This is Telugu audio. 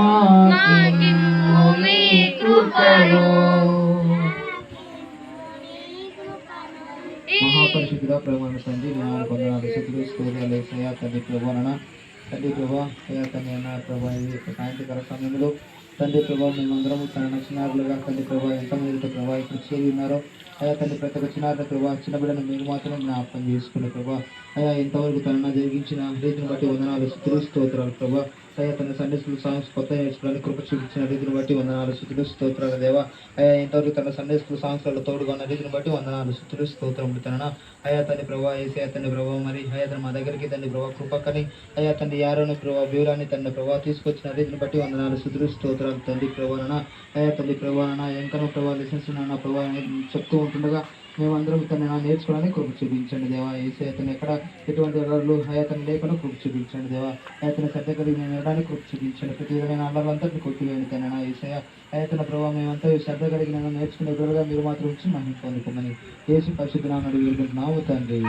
నాకిమ్ము మీ కృపను. మహాపరిశుద్ధుడ తండ్రి నేను కొందనాలు శుద్ధులు తండ్రి ప్రభాన సమయంలో తండ్రి ప్రభా మేమందరము తన నచ్చినారులుగా తండ్రి ప్రభా ఎంతమంది ప్రభా ఇక్కడ చేరి ఉన్నారో అయ్యా తండ్రి ప్రతి ఒక్క చిన్నారుల ప్రభా చిన్న బిడ్డను మీరు మాత్రం జ్ఞాపకం చేసుకునే ప్రభా. అయ్యా ఎంతవరకు తన జరిగించిన రీతిని బట్టి వందనాలు స్తోత్రాలు ప్రభా. అయ్యా తన సండే స్కూల్ సాంగ్స్ కొత్త నేర్చుకోవడానికి కృప చూపించిన రీతిని బట్టి వందనాలు శుతులు స్తోత్రాల. దేవా అయ్యా ఇంతవరకు తన సండే స్కూల్ సాంగ్స్లలో తోడుగా ఉన్న రీతిని బట్టి వందనాలు శుతులు స్తోత్రం తన అయ్యా తండ్రి ప్రభా ఏసీ తండ్రి ప్రభా మరి అయ్యా తన మా దగ్గరికి తండ్రి ప్రభా కృపక్కని అయ్యా తండ్రి యారోని ప్రభా వ్యూరాన్ని తండ్రి ప్రభా తీసుకొచ్చిన రీతిని బట్టి వందనాలు శుతులు స్తోత్రాలు. తండ్రి ప్రభాన అయ్యా తండ్రి ప్రభాన ఎంకనో ప్రభా లెసన్స్ నాన్న ప్రభా చెప్తూ ఉంటుండగా మేమందరం తను నేర్చుకోవడానికి కృప చూపించండి దేవా. ఏసీ అతను ఎక్కడ ఎటువంటి ఎర్రలు అతను లేకుండా కృప చూపించండి దేవా. అతను శ్రద్ధ కలిగి నేను వెళ్ళడానికి కృప చూపించండి. ప్రతి విధమైన అల్లర్లంతా కొట్టివేయండి తన ఏసయ అతని ప్రభావ మేమంతా శ్రద్ధ కలిగి నేను నేర్చుకునే ఎదురుగా మీరు మాత్రం వచ్చి మహిళ పొందుకోమని ఏసు పరిశుద్ధ వేడుకుంటున్నాము తండ్రి.